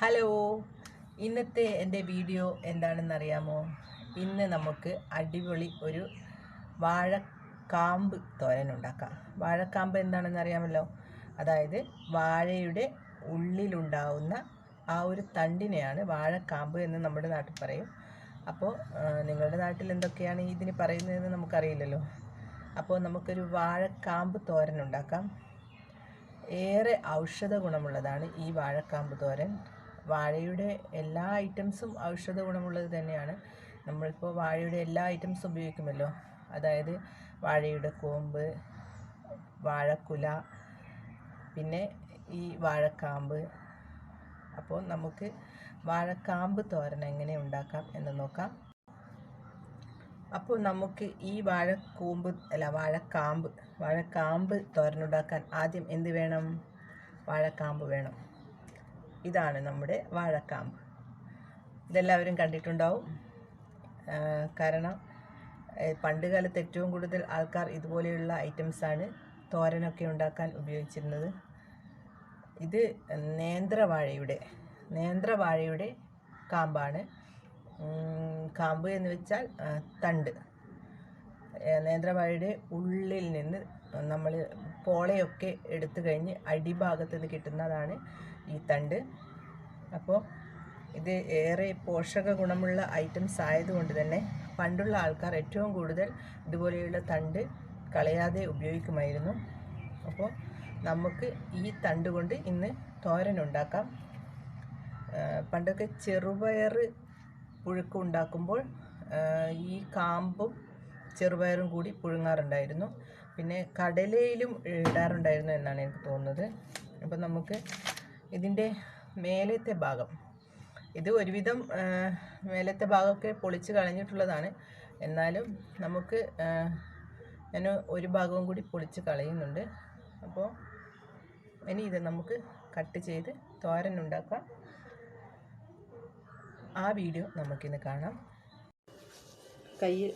Hello. ഇന്നത്തെ എന്റെ video എന്താണെന്നറിയാമോ? ഇന്ന് നമുക്ക് അടിപൊളി ഒരു വാഴക്കാമ്പ് തോരൻ ഉണ്ടാക്കാം. വാഴക്കാമ്പ് എന്താണെന്ന് അറിയാമല്ലോ അതായത് വാഴയുടെ ഉള്ളിലുണ്ടാവുന്ന ആ ഒരു തണ്ടിനെയാണ് വാഴക്കാമ്പ് എന്ന് നമ്മുടെ നാട്ടിൽ പറയും. അപ്പോൾ നിങ്ങളുടെ നാട്ടിൽ എന്തൊക്കെയാണ് ഇതിന് പറയുന്നതെന്ന് നമുക്കറിയില്ലല്ലോ. അപ്പോൾ നമുക്കൊരു വാഴക്കാമ്പ് തോരൻ ഉണ്ടാക്കാം. ഏറെ ഔഷധ ഗുണമുള്ളതാണ് ഈ വാഴക്കാമ്പ് തോരൻ. വാഴയുടെ എല്ലാ ഐറ്റംസും ഔഷധ ഗുണമുള്ളത് തന്നെയാണ്. നമ്മളിപ്പോൾ വാഴയുടെ എല്ലാ ഐറ്റംസും ഉപയോഗിക്കുമല്ലോ? അതായത് വാഴയുടെ കൂമ്പ് വാഴക്കുല പിന്നെ ഈ വാഴക്കാമ്പ്. അപ്പോൾ നമുക്ക് വാഴക്കാമ്പ് തോരൻ എങ്ങനെ ഉണ്ടാക്കാം എന്ന് നോക്കാം. അപ്പോൾ നമുക്ക് ഈ വാഴക്കൂമ്പ് അല്ല വാഴക്കാമ്പ് വാഴക്കാമ്പ് തോരനുണ്ടാക്കാൻ ആദ്യം എന്ത് വേണം? വാഴക്കാമ്പ് വേണം. ഇതാണ് നമ്മുടെ വാഴക്കാമ്പ്. ഇതെല്ലാവരും കണ്ടിട്ടുണ്ടാവും. കാരണം പണ്ട് കാലത്ത് ഏറ്റവും കൂടുതൽ ആൾക്കാർ ഇതുപോലെയുള്ള ഐറ്റംസാണ് തോരനൊക്കെ ഉണ്ടാക്കാൻ ഉപയോഗിച്ചിരുന്നത്. ഇത് നേന്ത്രവാഴയുടെ നേന്ത്രവാഴയുടെ കാമ്പാണ്. കാമ്പ് എന്ന് വെച്ചാൽ തണ്ട്. നേന്ത്രവാഴയുടെ ഉള്ളിൽ നിന്ന് നമ്മൾ പോളയൊക്കെ എടുത്തു കഴിഞ്ഞ് അടിഭാഗത്ത് നിന്ന് കിട്ടുന്നതാണ് ഈ തണ്ട്. അപ്പോൾ ഇത് ഏറെ പോഷക ഗുണമുള്ള ഐറ്റംസ് ആയതുകൊണ്ട് തന്നെ പണ്ടുള്ള ആൾക്കാർ ഏറ്റവും കൂടുതൽ ഇതുപോലെയുള്ള തണ്ട് കളയാതെ ഉപയോഗിക്കുമായിരുന്നു. അപ്പോൾ നമുക്ക് ഈ തണ്ട് കൊണ്ട് ഇന്ന് തോരൻ ഉണ്ടാക്കാം. പണ്ടൊക്കെ ചെറുപയർ പുഴുക്ക് ഉണ്ടാക്കുമ്പോൾ ഈ കാമ്പും ചെറുപയറും കൂടി പുഴുങ്ങാറുണ്ടായിരുന്നു. പിന്നെ കടലയിലും ഇടാറുണ്ടായിരുന്നു എന്നാണ് എനിക്ക് തോന്നുന്നത്. അപ്പോൾ നമുക്ക് ഇതിന്റെ മേലത്തെ ഭാഗം. ഇത് ഒരുവിധം മേലത്തെ ഭാഗമൊക്കെ പൊളിച്ച് കളഞ്ഞിട്ടുള്ളതാണ്. എന്നാലും നമുക്ക് ഞാൻ ഒരു ഭാഗവും കൂടി പൊളിച്ച് കളയുന്നുണ്ട്. അപ്പോൾ ഇനി ഇത് നമുക്ക് കട്ട് ചെയ്ത് തോരൻ ഉണ്ടാക്കാം. ആ വീഡിയോ നമുക്കിന്ന് കാണാം. കയ്യിൽ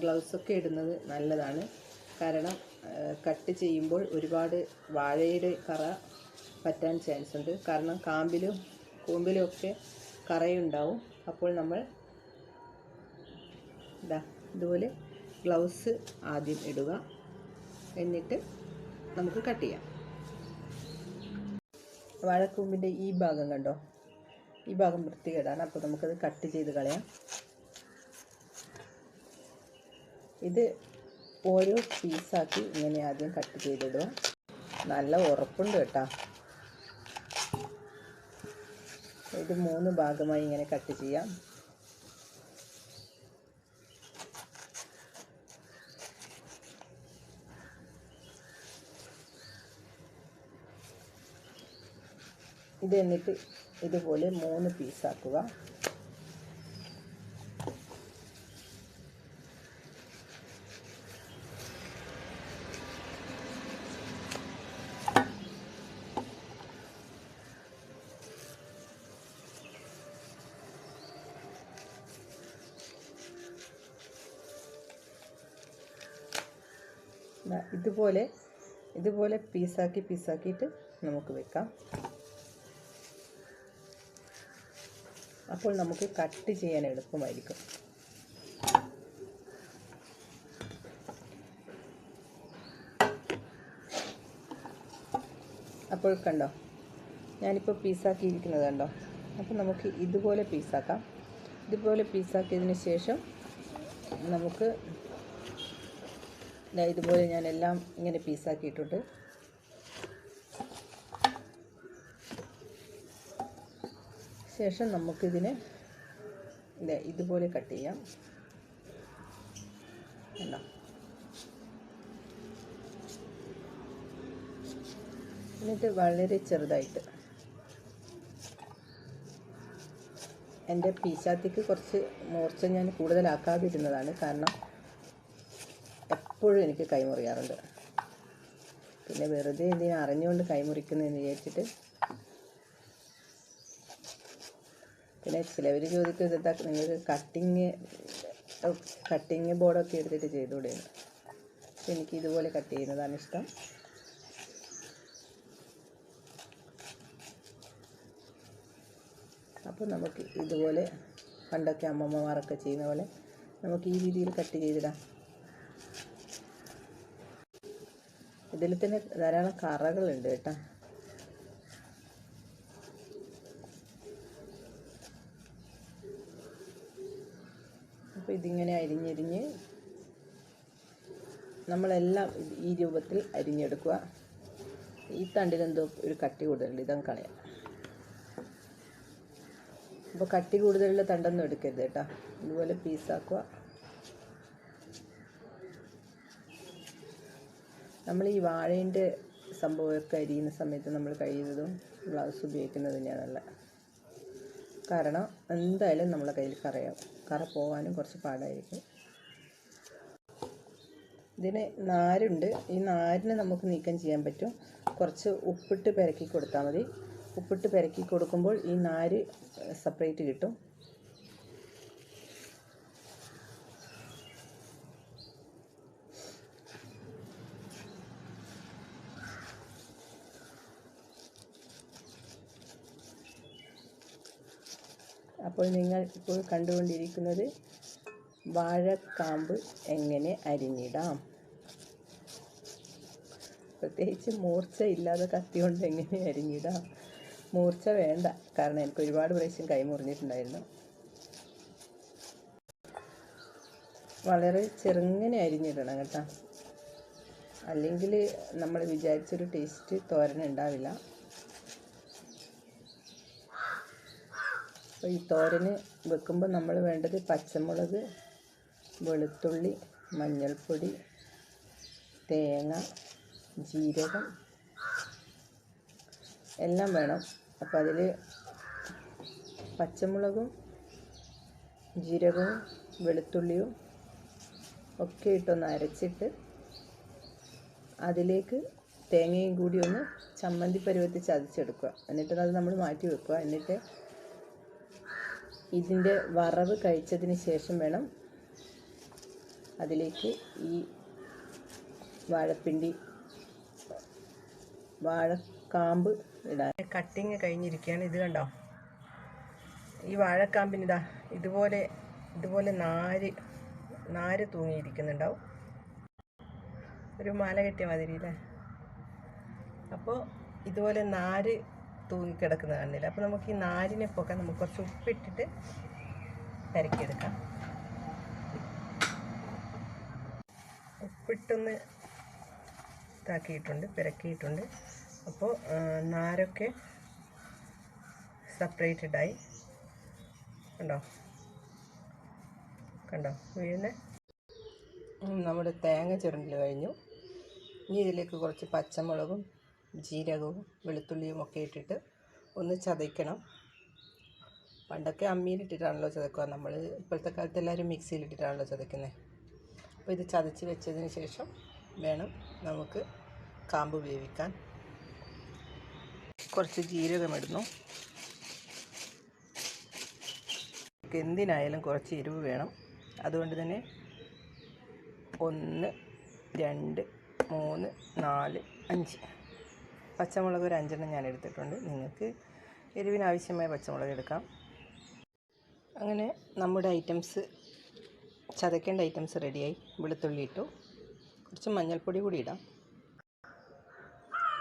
ഗ്ലൗസൊക്കെ ഇടുന്നത് നല്ലതാണ്. കാരണം കട്ട് ചെയ്യുമ്പോൾ ഒരുപാട് വാഴയുടെ കറ പറ്റാൻ ചാൻസ് ഉണ്ട്. കാരണം കാമ്പിലും കൂമ്പിലും ഒക്കെ കറയുണ്ടാവും. അപ്പോൾ നമ്മൾ ഇതാ ഇതുപോലെ ഗ്ലൗസ് ആദ്യം ഇടുക. എന്നിട്ട് നമുക്ക് കട്ട് ചെയ്യാം. വാഴക്കൂമ്പിന്റെ ഈ ഭാഗം കണ്ടോ? ഈ ഭാഗം വൃത്തികേടാണ്. അപ്പോൾ നമുക്കത് കട്ട് ചെയ്ത് കളയാം. ഇത് ഓരോ പീസാക്കി ഇങ്ങനെ ആദ്യം കട്ട് ചെയ്തിടുക. നല്ല ഉറപ്പുണ്ട് കേട്ടോ. ഇത് മൂന്ന് ഭാഗമായി ഇങ്ങനെ കട്ട് ചെയ്യാം. ഇത് എന്നിട്ട് ഇതുപോലെ മൂന്ന് പീസാക്കുക ഇതുപോലെ ഇതുപോലെ പീസാക്കി പീസാക്കിയിട്ട് നമുക്ക് വെക്കാം. അപ്പോൾ നമുക്ക് കട്ട് ചെയ്യാൻ എളുപ്പമായിരിക്കും. അപ്പോൾ കണ്ടോ ഞാനിപ്പോൾ പീസാക്കിയിരിക്കുന്നത് കണ്ടോ? അപ്പോൾ നമുക്ക് ഇതുപോലെ പീസാക്കാം. ഇതുപോലെ പീസാക്കിയതിന് ശേഷം നമുക്ക് ഇതുപോലെ ഞാൻ എല്ലാം ഇങ്ങനെ പീസാക്കിയിട്ടുണ്ട്. ശേഷം നമുക്കിതിനെ ഇതുപോലെ കട്ട് ചെയ്യാം. എന്നിട്ട് വളരെ ചെറുതായിട്ട് എന്റെ പീശാത്തിക്ക് കുറച്ച് മോർച്ച ഞാൻ കൂടുതലാക്കാതിരുന്നതാണ്. കാരണം എപ്പോഴും എനിക്ക് കൈമുറിയാറുണ്ട്. പിന്നെ വെറുതെ എന്തിനാ അറിഞ്ഞുകൊണ്ട് കൈമുറിക്കുന്നതെന്ന് വിചാരിച്ചിട്ട്. പിന്നെ ചിലവർ ചോദിക്കും ഇതെന്താ നിങ്ങൾക്ക് കട്ടിങ് കട്ടിങ് ബോർഡൊക്കെ എടുത്തിട്ട് ചെയ്തുകൂടെയാണ് പക്ഷെ എനിക്ക് ഇതുപോലെ കട്ട് ചെയ്യുന്നതാണ് ഇഷ്ടം. അപ്പോൾ നമുക്ക് ഇതുപോലെ പണ്ടൊക്കെ അമ്മമ്മമാരൊക്കെ ചെയ്യുന്ന പോലെ നമുക്ക് ഈ രീതിയിൽ കട്ട് ചെയ്തിടാം. ഇതിൽ തന്നെ ധാരാളം കറകളുണ്ട് കേട്ടോ. അപ്പോൾ ഇതിങ്ങനെ അരിഞ്ഞരിഞ്ഞ് നമ്മളെല്ലാം ഈ രൂപത്തിൽ അരിഞ്ഞെടുക്കുക. ഈ തണ്ടിനെന്തോ ഒരു കട്ടി കൂടുതലുണ്ട്. ഇതങ്ങ് കളയാം. അപ്പോൾ കട്ടി കൂടുതലുള്ള തണ്ടൊന്നും എടുക്കരുത് കേട്ടോ. ഇതുപോലെ പീസാക്കുക. നമ്മൾ ഈ വാഴേന്റെ സംഭവമൊക്കെ അരിയുന്ന സമയത്ത് നമ്മൾ കഴിയുന്നതും ഗ്ലൗസ് ഉപയോഗിക്കുന്നത് തന്നെയാണ് നല്ലത് കാരണം എന്തായാലും നമ്മളെ കയ്യിൽ കറയാവും കറ പോകാനും കുറച്ച് പാടായിരിക്കും. ഇതിന് നാരുണ്ട്. ഈ നാരിനെ നമുക്ക് നീക്കം ചെയ്യാൻ പറ്റും. കുറച്ച് ഉപ്പിട്ട് പെരക്കി കൊടുത്താൽ മതി. ഉപ്പിട്ട് പെരക്കി കൊടുക്കുമ്പോൾ ഈ നാര് സെപ്പറേറ്റ് കിട്ടും. അപ്പോൾ നിങ്ങൾ ഇപ്പോൾ കണ്ടുകൊണ്ടിരിക്കുന്നത് വാഴക്കാമ്പ് എങ്ങനെ അരിഞ്ഞിടാം? പ്രത്യേകിച്ച് മൂർച്ച ഇല്ലാതെ കത്തി കൊണ്ട് എങ്ങനെ അരിഞ്ഞിടാം? മൂർച്ച വേണ്ട. കാരണം എനിക്ക് ഒരുപാട് പ്രാവശ്യം കൈ മുറിഞ്ഞിട്ടുണ്ടായിരുന്നു. വളരെ ചെറുങ്ങനെ അരിഞ്ഞിടണം കേട്ടോ. അല്ലെങ്കിൽ നമ്മൾ വിചാരിച്ചൊരു ടേസ്റ്റ് തോരൻ ഉണ്ടാവില്ല. അപ്പോൾ ഈ തോരന് വെക്കുമ്പോൾ നമ്മൾ വേണ്ടത് പച്ചമുളക് വെളുത്തുള്ളി മഞ്ഞൾപ്പൊടി തേങ്ങ ജീരകം എല്ലാം വേണം. അപ്പോൾ അതിൽ പച്ചമുളകും ജീരകവും വെളുത്തുള്ളിയും ഒക്കെ ഇട്ടൊന്ന് അരച്ചിട്ട് അതിലേക്ക് തേങ്ങയും കൂടി ഒന്ന് ചമ്മന്തി പരുവത്തിൽ ചതച്ചെടുക്കുക. എന്നിട്ട് അത് നമ്മൾ മാറ്റി വെക്കുക. എന്നിട്ട് ഇതിന്റെ വറവ് കഴിച്ചതിന് ശേഷം വേണം അതിലേക്ക് ഈ വാഴപ്പിണ്ടി വാഴക്കാമ്പ് ഇടാൻ. കട്ടിങ് കഴിഞ്ഞിരിക്കുകയാണ്. ഇത് കണ്ടോ? ഈ വാഴക്കാമ്പിന് ഇതാ ഇതുപോലെ ഇതുപോലെ നാര് നാര് തൂങ്ങിയിരിക്കുന്നുണ്ടാവും. ഒരു മാല കെട്ടിയ മാതിരി അല്ലേ? അപ്പോൾ ഇതുപോലെ നാര് തൂങ്ങിക്കിടക്കുന്നത് കാണുന്നില്ല അപ്പോൾ നമുക്ക് ഈ നാരിനെ പോക്കാൻ നമുക്ക് കുറച്ച് ഉപ്പിട്ടിട്ട് തിരക്കിയെടുക്കാം ഉപ്പിട്ടൊന്ന് ഇതാക്കിയിട്ടുണ്ട് പിരക്കിയിട്ടുണ്ട്. അപ്പോൾ നാരൊക്കെ സെപ്പറേറ്റഡ് ആയി കണ്ടോ? കണ്ടോ? വീഴുന്ന? നമ്മുടെ തേങ്ങ ചുരണ്ടിൽ കഴിഞ്ഞു. ഇനി ഇതിലേക്ക് കുറച്ച് പച്ചമുളകും ജീരകവും വെളുത്തുള്ളിയും ഒക്കെ ഇട്ടിട്ട് ഒന്ന് ചതയ്ക്കണം. പണ്ടൊക്കെ അമ്മിയിലിട്ടിട്ടാണല്ലോ ചതക്കുക നമ്മൾ ഇപ്പോഴത്തെ കാലത്ത് എല്ലാവരും മിക്സിയിലിട്ടിട്ടാണല്ലോ ചതയ്ക്കുന്നത് അപ്പോൾ ഇത് ചതച്ച് വെച്ചതിന് ശേഷം വേണം നമുക്ക് കാമ്പ് വേവിക്കാൻ കുറച്ച് ജീരകമിടുന്നു എന്തിനായാലും കുറച്ച് എരിവ് വേണം. അതുകൊണ്ട് തന്നെ ഒന്ന് രണ്ട് മൂന്ന് നാല് അഞ്ച്. പച്ചമുളക് ഒരു അഞ്ചെണ്ണം ഞാൻ എടുത്തിട്ടുണ്ട്. നിങ്ങൾക്ക് എരിവിന് ആവശ്യമായ പച്ചമുളക് എടുക്കാം. അങ്ങനെ നമ്മുടെ ഐറ്റംസ് ചതക്കേണ്ട ഐറ്റംസ് റെഡിയായി. വെളുത്തുള്ളി ഇട്ടു. കുറച്ച് മഞ്ഞൾപ്പൊടി കൂടി ഇടാം.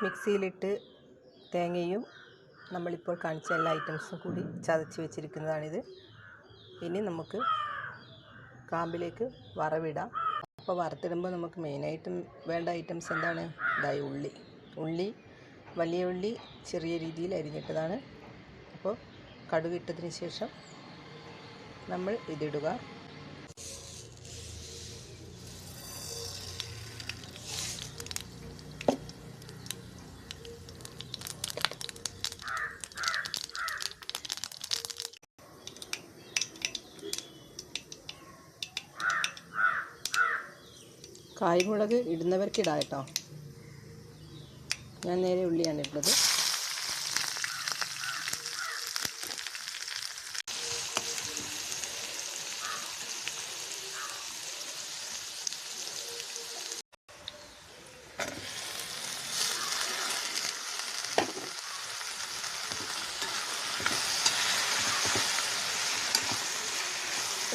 മിക്സിയിലിട്ട് തേങ്ങയും നമ്മളിപ്പോൾ കാണിച്ച എല്ലാ ഐറ്റംസും കൂടി ചതച്ച് വെച്ചിരിക്കുന്നതാണിത്. ഇനി നമുക്ക് കാമ്പിലേക്ക് വറവിടാം. അപ്പോൾ വറുത്തിടുമ്പോൾ നമുക്ക് മെയിനായിട്ടും വേണ്ട ഐറ്റംസ് എന്താണ്? ഇതായി ഉള്ളി. ഉള്ളി വലിയ ഉള്ളി ചെറിയ രീതിയിൽ അരിഞ്ഞിട്ടതാണ്. അപ്പോൾ കടുകിട്ടതിന് ശേഷം നമ്മൾ ഇതിടുക. കായ്മുളക് ഇടുന്നവർക്ക് ഇടാം കേട്ടോ. ഞാൻ നേരെ ഉള്ളിയാണ് ഇട്ടത്.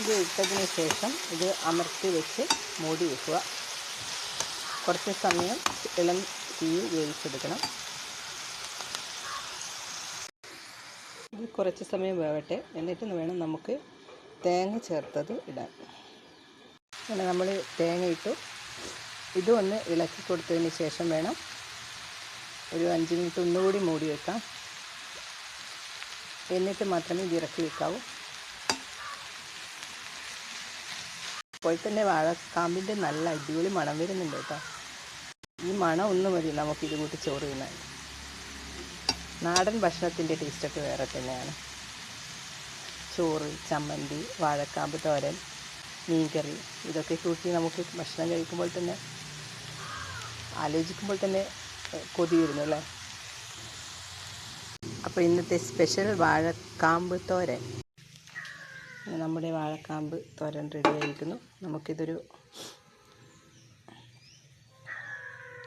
ഇത് ഇട്ടതിന് ശേഷം ഇത് അമർത്തി വെച്ച് മൂടി വെക്കുക. കുറച്ച് സമയം ഇളം തീയിൽ വേവിച്ചെടുക്കണം. ഇത് കുറച്ച് സമയം വേവട്ടെ. എന്നിട്ട് വേണം നമുക്ക് തേങ്ങ ചേർത്തത് ഇടാൻ. അങ്ങനെ നമ്മൾ തേങ്ങ ഇട്ടു. ഇതും ഒന്ന് ഇളക്കി കൊടുത്തതിന് ശേഷം വേണം ഒരു അഞ്ച് മിനിറ്റ് ഒന്നുകൂടി മൂടി വെക്കാം. എന്നിട്ട് മാത്രമേ ഇത് ഇറക്കി വെക്കാവൂ. ഇപ്പോൾ തന്നെ വാഴക്കാമ്പിന്റെ നല്ല അടിപൊളി മണം വരുന്നുണ്ട് കേട്ടോ. ഈ മണം ഒന്ന് നമുക്ക് നമുക്കിത് കൂട്ടി ചോറ് തിന്നാൻ നാടൻ ഭക്ഷണത്തിന്റെ ടേസ്റ്റൊക്കെ വേറെ തന്നെയാണ്. ചോറ് ചമ്മന്തി വാഴക്കാമ്പ് തോരൻ മീൻകറി ഇതൊക്കെ കൂട്ടി നമുക്ക് ഭക്ഷണം കഴിക്കുമ്പോൾ തന്നെ ആലോചിക്കുമ്പോൾ തന്നെ കൊതി വരുന്നു അല്ലേ? അപ്പോൾ ഇന്നത്തെ സ്പെഷ്യൽ വാഴക്കാമ്പ് തോരൻ. നമ്മുടെ വാഴക്കാമ്പ് തോരൻ റെഡി ആയിരിക്കുന്നു. നമുക്കിതൊരു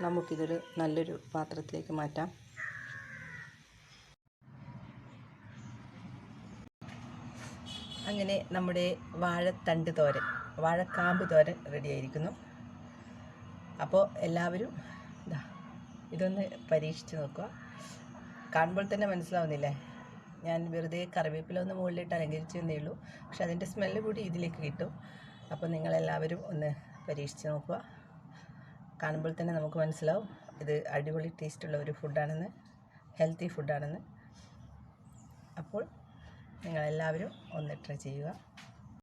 നമുക്കിതൊരു നല്ലൊരു പാത്രത്തിലേക്ക് മാറ്റാം. അങ്ങനെ നമ്മുടെ വാഴത്തണ്ട് തോരൻ വാഴക്കാമ്പ് തോരൻ റെഡി ആയിരിക്കുന്നു. അപ്പോൾ എല്ലാവരും ഇതാ ഇതൊന്ന് പരീക്ഷിച്ച് നോക്കുക. കാണുമ്പോൾ തന്നെ മനസ്സിലാവുന്നില്ലേ? ഞാൻ വെറുതെ കറിവേപ്പില ഒന്ന് മുകളിലിട്ട് അലങ്കരിച്ചെന്നേ ഉള്ളൂ. പക്ഷെ അതിന്റെ സ്മെല്ല് കൂടി ഇതിലേക്ക് കിട്ടും. അപ്പോൾ നിങ്ങളെല്ലാവരും ഒന്ന് പരീക്ഷിച്ച് നോക്കുക. കാണുമ്പോൾ തന്നെ നമുക്ക് മനസ്സിലാവും. ഇത് അടിപൊളി ടേസ്റ്റുള്ള ഒരു ഫുഡാണെന്ന്. ഹെൽത്തി ഫുഡാണെന്ന്. അപ്പോൾ നിങ്ങളെല്ലാവരും ഒന്ന് ട്രൈ ചെയ്യുക.